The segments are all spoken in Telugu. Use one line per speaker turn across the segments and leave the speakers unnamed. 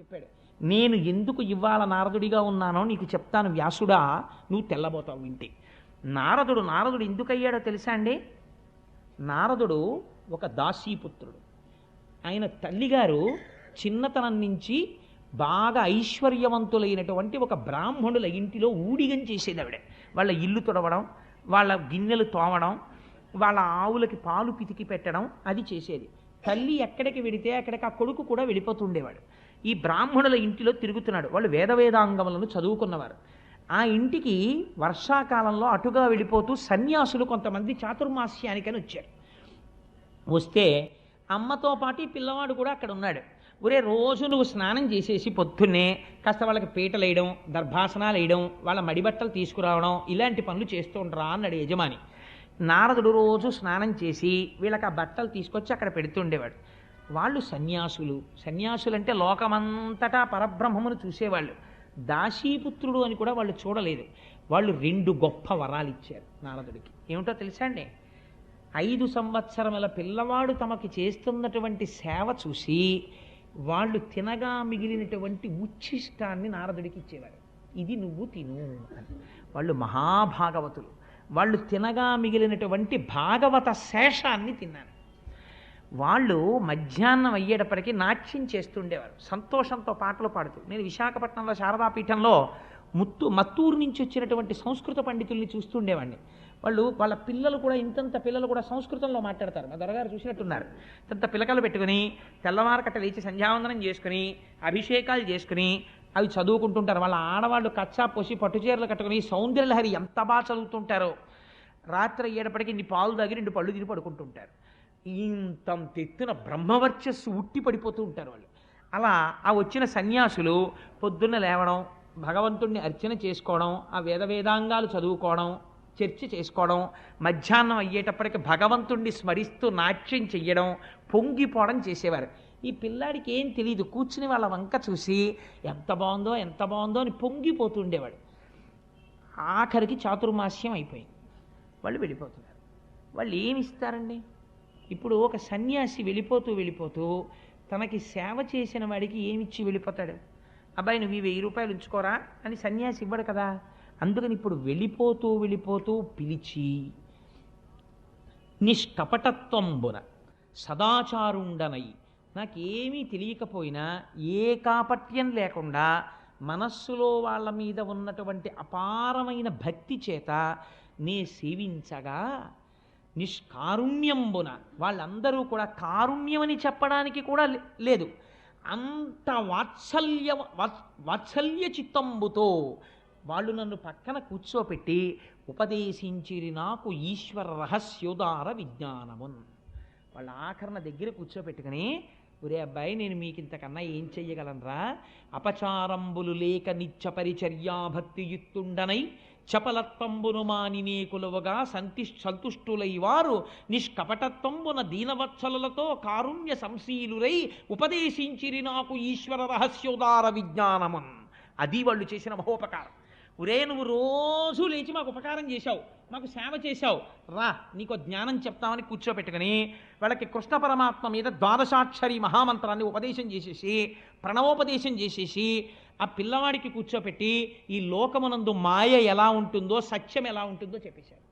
చెప్పాడు. నేను ఎందుకు ఇవాళ నారదుడిగా ఉన్నానో నీకు చెప్తాను వ్యాసుడా నువ్వు తెల్లబోతావు వింటే నారదుడు నారదుడు ఎందుకయ్యాడో తెలుసా అండి? నారదుడు ఒక దాసీపుత్రుడు. ఆయన తల్లిగారు చిన్నతనం నుంచి బాగా ఐశ్వర్యవంతులైనటువంటి ఒక బ్రాహ్మణుల ఇంటిలో ఊడిగం చేసేది ఆవిడ. వాళ్ళ ఇల్లు తుడవడం వాళ్ళ గిన్నెలు తోమడం వాళ్ళ ఆవులకి పాలు పితికి పెట్టడం అది చేసేది. తల్లి ఎక్కడికి వెడితే అక్కడికి ఆ కొడుకు కూడా వెళ్ళిపోతుండేవాడు. ఈ బ్రాహ్మణుల ఇంటిలో తిరుగుతున్నాడు. వాళ్ళు వేద వేదాంగములను చదువుకున్నవారు. ఆ ఇంటికి వర్షాకాలంలో అటుగా వెళ్ళిపోతూ సన్యాసులు కొంతమంది చాతుర్మాస్యానికని వచ్చారు. వస్తే అమ్మతో పాటు పిల్లవాడు కూడా అక్కడ ఉన్నాడు. ఒరే రోజు నువ్వు స్నానం చేసేసి పొద్దున్నే కాస్త వాళ్ళకి పీటలు వేయడం దర్భాసనాలు వేయడం వాళ్ళ మడిబట్టలు తీసుకురావడం ఇలాంటి పనులు చేస్తూ ఉండరా అన్నాడు యజమాని. నారదుడు రోజు స్నానం చేసి వీళ్ళకి ఆ బట్టలు తీసుకొచ్చి అక్కడ పెడుతుండేవాడు వాళ్ళు సన్యాసులు. సన్యాసులు అంటే లోకమంతటా పరబ్రహ్మమును చూసేవాళ్ళు. దాసీపుత్రుడు అని కూడా వాళ్ళు చూడలేదు. వాళ్ళు రెండు గొప్ప వరాలు ఇచ్చారు నారదుడికి. ఏమిటో తెలుసా అండి? ఐదు సంవత్సరముల పిల్లవాడు తమకి చేస్తున్నటువంటి సేవ చూసి వాళ్ళు తినగా మిగిలినటువంటి ఉచ్ఛిష్టాన్ని నారదుడికి ఇచ్చేవారు. ఇది నువ్వు తిను అని. వాళ్ళు మహాభాగవతులు. వాళ్ళు తినగా మిగిలినటువంటి భాగవత శేషాన్ని తిన్నారు. వాళ్ళు మధ్యాహ్నం అయ్యేటప్పటికీ నాట్యం చేస్తుండేవారు. సంతోషంతో పాటలు పాడుతూ. నేను విశాఖపట్నంలో శారదాపీఠంలో ముత్తు మత్తూరు నుంచి వచ్చినటువంటి సంస్కృత పండితుల్ని చూస్తుండేవాడిని. వాళ్ళు వాళ్ళ పిల్లలు కూడా ఇంతంత పిల్లలు కూడా సంస్కృతంలో మాట్లాడతారు. మా దొరగారు చూసినట్టున్నారు. ఇంత పిలకలు పెట్టుకుని తెల్లవారకట్ట లేచి సంధ్యావందనం చేసుకుని అభిషేకాలు చేసుకుని అవి చదువుకుంటుంటారు. వాళ్ళ ఆడవాళ్ళు కచ్చా పోసి పట్టుచీరలు కట్టుకుని సౌందర్యలహరి ఎంత బాగా చదువుతుంటారో. రాత్రి అయ్యేటప్పటికి ఇన్ని పాలు తాగి రెండు పళ్ళు తిని పడుకుంటుంటారు. ఇంతంత ఎత్తున బ్రహ్మవర్చస్సు ఉట్టి పడిపోతూ ఉంటారు వాళ్ళు. అలా ఆ వచ్చిన సన్యాసులు పొద్దున్న లేవడం భగవంతుణ్ణి అర్చన చేసుకోవడం ఆ వేద వేదాంగాలు చదువుకోవడం చర్చ చేసుకోవడం మధ్యాహ్నం అయ్యేటప్పటికి భగవంతుణ్ణి స్మరిస్తూ నాట్యం చెయ్యడం పొంగిపోవడం చేసేవారు. ఈ పిల్లాడికి ఏం తెలియదు కూర్చుని వాళ్ళ వంక చూసి ఎంత బాగుందో ఎంత బాగుందో అని పొంగిపోతుండేవాడు ఆఖరికి చాతుర్మాస్యం అయిపోయింది. వాళ్ళు వెళ్ళిపోతున్నారు. వాళ్ళు ఏమి ఇస్తారండి? ఇప్పుడు ఒక సన్యాసి వెళ్ళిపోతూ వెళ్ళిపోతూ తనకి సేవ చేసిన వాడికి ఏమిచ్చి వెళ్ళిపోతాడు? అబ్బాయి నువ్వు ఈ వెయ్యి రూపాయలు ఉంచుకోరా అని సన్యాసి ఇవ్వడు కదా. అందుకని ఇప్పుడు వెళ్ళిపోతూ వెళ్ళిపోతూ పిలిచి నిష్కపటత్వంబున సదాచారుండనై నాకేమీ తెలియకపోయినా ఏ కాపట్యం లేకుండా మనస్సులో వాళ్ళ మీద ఉన్నటువంటి అపారమైన భక్తి చేత నే సేవించగా నిష్కారుణ్యంబున. వాళ్ళందరూ కూడా కారుణ్యమని చెప్పడానికి కూడా లే- లేదు. అంత వాత్సల్య వాత్- వాత్సల్య చిత్తంబుతో వాళ్ళు నన్ను పక్కన కూర్చోపెట్టి ఉపదేశించిరి నాకు ఈశ్వర రహస్యోదార విజ్ఞానమున్. వాళ్ళ ఆఖరణ దగ్గర కూర్చోపెట్టుకుని ఒరే అబ్బాయి నేను మీకు ఇంతకన్నా ఏం చెయ్యగలనరా? అపచారంబులు లేక నిత్య పరిచర్యాభక్తియుక్తుండనై చపలత్వంబును మానినేకులవుగా సంతి సంతుష్టులై వారు నిష్కపటత్వంబున దీనవత్సలతో కారుణ్య సంశీలురై ఉపదేశించిరి నాకు ఈశ్వర రహస్యోదార విజ్ఞానమున్. అది వాళ్ళు చేసిన మహోపకారం. ఒరే నువ్వు రోజు లేచి మాకు ఉపకారం చేశావు మాకు సేవ చేశావు. రా నీకు జ్ఞానం చెప్తామని కూర్చోపెట్టుకుని వాళ్ళకి కృష్ణ పరమాత్మ మీద ద్వాదశాక్షరి మహామంత్రాన్ని ఉపదేశం చేసేసి ప్రణవోపదేశం చేసేసి ఆ పిల్లవాడికి కూర్చోపెట్టి ఈ లోకమునందు మాయ ఎలా ఉంటుందో సత్యం ఎలా ఉంటుందో చెప్పేశాడు.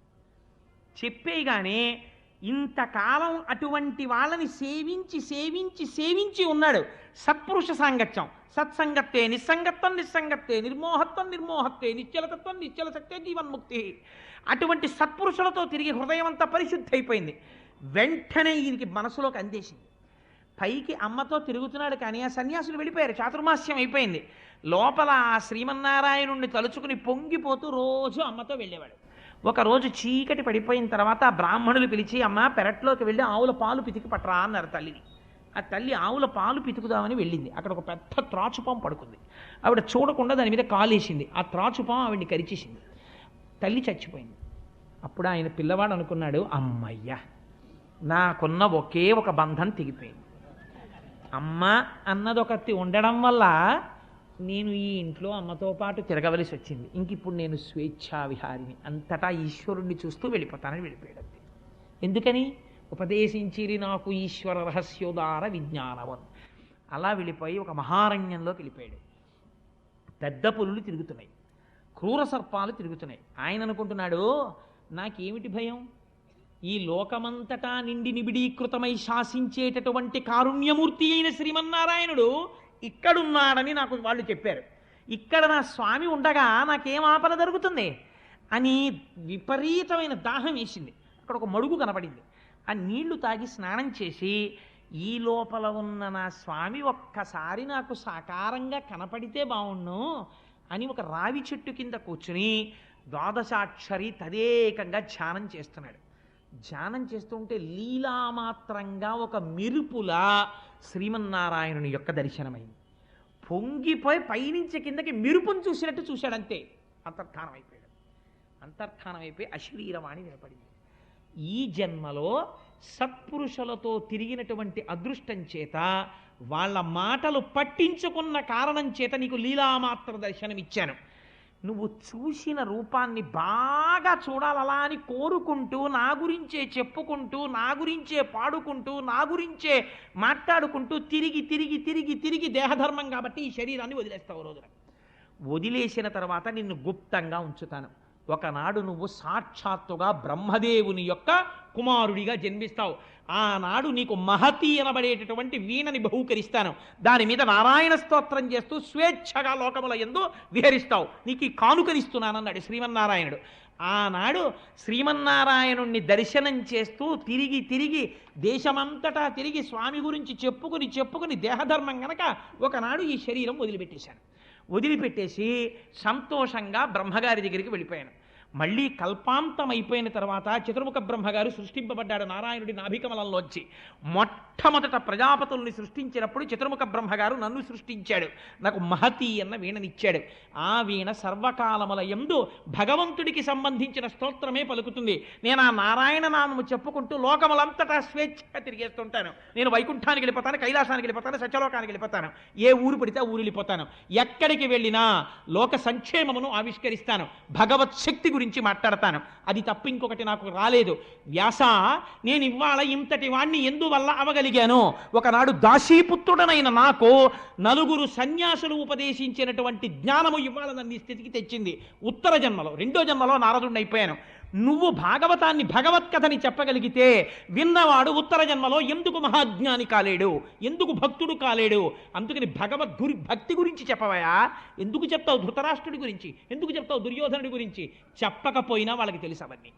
చెప్పేయగానే ఇంతకాలం అటువంటి వాళ్ళని సేవించి సేవించి సేవించి ఉన్నాడు సత్పురుష సాంగత్యం. సత్సంగత్తే నిస్సంగత్వం నిస్సంగత్తే నిర్మోహత్వం నిర్మోహత్తే నిశ్చలతత్వం నిశ్చల శక్తే జీవన్ముక్తి. అటువంటి సత్పురుషులతో తిరిగి హృదయం అంతా పరిశుద్ధి అయిపోయింది వెంటనే ఈయనకి మనసులోకి అందేసింది. పైకి అమ్మతో తిరుగుతున్నాడు కానీ ఆ సన్యాసులు వెళ్ళిపోయారు. చాతుర్మాస్యం అయిపోయింది. లోపల ఆ శ్రీమన్నారాయణుణ్ణి తలుచుకుని పొంగిపోతూ రోజు అమ్మతో వెళ్ళేవాడు. ఒకరోజు చీకటి పడిపోయిన తర్వాత ఆ బ్రాహ్మణులు పిలిచి అమ్మ పెరట్లోకి వెళ్ళి ఆవుల పాలు పితికి పట్టరా అన్నారు తల్లిని. ఆ తల్లి ఆవుల పాలు పితుకుదామని వెళ్ళింది. అక్కడ ఒక పెద్ద త్రాచుపాం పడుకుంది. ఆవిడ చూడకుండా దాని మీద కాలేసింది. ఆ త్రాచుపాం ఆవిడ్ని కరిచేసింది. తల్లి చచ్చిపోయింది. అప్పుడు ఆయన పిల్లవాడు అనుకున్నాడు అమ్మయ్యా నాకున్న ఒకే ఒక బంధం తెగిపోయింది. అమ్మ అన్నది ఒకటి ఉండడం వల్ల నేను ఈ ఇంట్లో అమ్మతో పాటు తిరగవలసి వచ్చింది. ఇంక ఇప్పుడు నేను స్వేచ్ఛా విహారిని అంతటా ఈశ్వరుణ్ణి చూస్తూ వెళ్ళిపోతానని వెళ్ళిపోయాడు ఎందుకని? ఉపదేశించిరి నాకు ఈశ్వర రహస్యోదార విజ్ఞానవన్. అలా వెళ్ళిపోయి ఒక మహారణ్యంలోకి వెళ్ళిపోయాడు. పెద్ద పులులు తిరుగుతున్నాయి. క్రూర సర్పాలు తిరుగుతున్నాయి. ఆయన అనుకుంటున్నాడు నాకేమిటి భయం? ఈ లోకమంతటా నిండి నిబిడీకృతమై శాసించేటటువంటి కారుణ్యమూర్తి అయిన శ్రీమన్నారాయణుడు ఇక్కడున్నాడని నాకు వాళ్ళు చెప్పారు. ఇక్కడ నా స్వామి ఉండగా నాకేం ఆపద జరుగుతుంది? అని విపరీతమైన దాహం వేసింది. అక్కడ ఒక మడుగు కనపడింది. ఆ నీళ్ళు తాగి స్నానం చేసి ఈ లోపల ఉన్న నా స్వామి ఒక్కసారి నాకు సాకారంగా కనపడితే బాగుండు అని ఒక రావి చెట్టు కింద కూర్చుని ద్వాదశాక్షరి తదేకంగా ధ్యానం చేస్తున్నాడు. ధ్యానం చేస్తుంటే లీలామాత్రంగా ఒక మెరుపులా శ్రీమన్నారాయణుని యొక్క దర్శనమైంది. పొంగిపోయి పైనుంచి కిందకి మెరుపును చూసినట్టు చూశాడంతే. అంతర్ధానం అయిపోయాడు అంతర్ధానం అయిపోయి అశరీరవాణి వినపడింది. ఈ జన్మలో సత్పురుషులతో తిరిగినటువంటి అదృష్టం చేత వాళ్ళ మాటలు పట్టించుకున్న కారణం చేత నీకు లీలామాత్ర దర్శనం ఇచ్చాను నువ్వు చూసిన రూపాన్ని బాగా చూడాలలా అని కోరుకుంటూ నా గురించే చెప్పుకుంటూ నా గురించే పాడుకుంటూ నా గురించే మాట్లాడుకుంటూ తిరిగి తిరిగి తిరిగి తిరిగి దేహధర్మం కాబట్టి ఈ శరీరాన్ని వదిలేస్తావు రోజున. వదిలేసిన తర్వాత నిన్ను గుప్తంగా ఉంచుతాను. ఒకనాడు నువ్వు సాక్షాత్తుగా బ్రహ్మదేవుని యొక్క కుమారుడిగా జన్మిస్తావు. ఆనాడు నీకు మహతి అనబడేటటువంటి వీణని బహూకరిస్తాను. దాని మీద నారాయణ స్తోత్రం చేస్తూ స్వేచ్ఛగా లోకముల ఎందు విహరిస్తావు. నీకు ఈ కానుకనిస్తున్నానన్నాడు శ్రీమన్నారాయణుడు. ఆనాడు శ్రీమన్నారాయణుణ్ణి దర్శనం చేస్తూ తిరిగి తిరిగి దేశమంతటా తిరిగి స్వామి గురించి చెప్పుకుని చెప్పుకుని దేహధర్మం గనక ఒకనాడు ఈ శరీరం వదిలిపెట్టేశాను వదిలిపెట్టేసి సంతోషంగా బ్రహ్మగారి దగ్గరికి వెళ్ళిపోయాను. మళ్ళీ కల్పాంతం అయిపోయిన తర్వాత చతుర్ముఖ బ్రహ్మగారు సృష్టింపబడ్డాడు నారాయణుడి నాభికమలంలోంచి. మొట్టమొదట ప్రజాపతుల్ని సృష్టించినప్పుడు చతుర్ముఖ బ్రహ్మగారు నన్ను సృష్టించాడు. నాకు మహతి అన్న వీణనిచ్చాడు. ఆ వీణ సర్వకాలముల ఎందు భగవంతుడికి సంబంధించిన స్తోత్రమే పలుకుతుంది. నేను ఆ నారాయణ నామము చెప్పుకుంటూ లోకములంతటా స్వేచ్ఛగా తిరిగేస్తుంటాను. నేను వైకుంఠానికి వెళ్ళిపోతాను కైలాసానికి వెళ్ళిపోతాను సత్యలోకానికి వెళ్ళిపోతాను. ఏ ఊరు పడితే ఆ ఊరు వెళ్ళిపోతాను. ఎక్కడికి వెళ్ళినా లోక సంక్షేమమును ఆవిష్కరిస్తాను. భగవత్ శక్తి గురించి మాట్లాడతాను. అది తప్ప ఇంకొకటి నాకు రాలేదు. వ్యాస నేను ఇవాళ ఇంతటి వాణ్ణి ఎందువల్ల అవగలిగాను? ఒకనాడు దాసీపుత్రుడనైన నాకు నలుగురు సన్యాసులు ఉపదేశించినటువంటి జ్ఞానము ఇవాళ నన్ను స్థితికి తెచ్చింది. ఉత్తర జన్మలో రెండో జన్మలో నారదుడిని అయిపోయాను. నువ్వు భాగవతాన్ని భగవత్కథని చెప్పగలిగితే విన్నవాడు ఉత్తర జన్మలో ఎందుకు మహాజ్ఞాని కాలేడు? ఎందుకు భక్తుడు కాలేడు? అందుకని భగవద్ గురి భక్తి గురించి చెప్పవయా? ఎందుకు చెప్తావు ధృతరాష్ట్రుడి గురించి? ఎందుకు చెప్తావు దుర్యోధనుడి గురించి? చెప్పకపోయినా వాళ్ళకి తెలుసు అవన్నీ.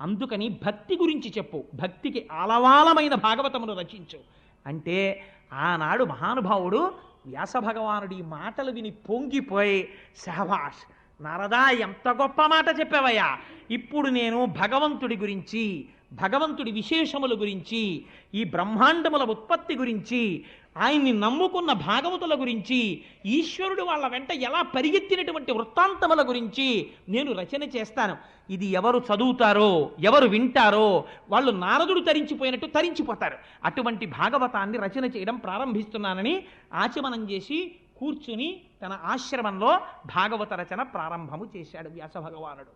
అందుకని భక్తి గురించి చెప్పు. భక్తికి ఆలవాలమైన భాగవతమును రచించు. అంటే ఆనాడు మహానుభావుడు వ్యాస భగవానుడి మాటలు విని పొంగిపోయి శహవాష్ నారదా ఎంత గొప్ప మాట చెప్పావయ్యా. ఇప్పుడు నేను భగవంతుడి గురించి భగవంతుడి విశేషముల గురించి ఈ బ్రహ్మాండముల ఉత్పత్తి గురించి ఆయన్ని నమ్ముకున్న భాగవతుల గురించి ఈశ్వరుడు వాళ్ళ వెంట ఎలా పరిగెత్తినటువంటి వృత్తాంతముల గురించి నేను రచన చేస్తాను. ఇది ఎవరు చదువుతారో ఎవరు వింటారో వాళ్ళు నారదుడు తరించిపోయినట్టు తరించిపోతారు. అటువంటి భాగవతాన్ని రచన చేయడం ప్రారంభిస్తున్నానని ఆచమనం చేసి కూర్చుని తన ఆశ్రమంలో భాగవత రచన ప్రారంభము చేశాడు వ్యాస భగవానుడు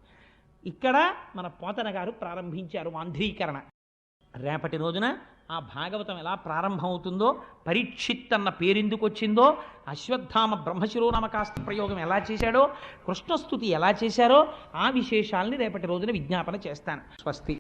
ఇక్కడ మన పోతన గారు ప్రారంభించారు మాంధ్రీకరణ. రేపటి రోజున ఆ భాగవతం ఎలా ప్రారంభమవుతుందో పరీక్షిత్ అన్న పేరెందుకు వచ్చిందో అశ్వత్థామ బ్రహ్మశిరోనామకాస్త ప్రయోగం ఎలా చేశాడో కృష్ణస్థుతి ఎలా చేశారో ఆ విశేషాల్ని రేపటి రోజున విజ్ఞాపన చేస్తాను. స్వస్తి.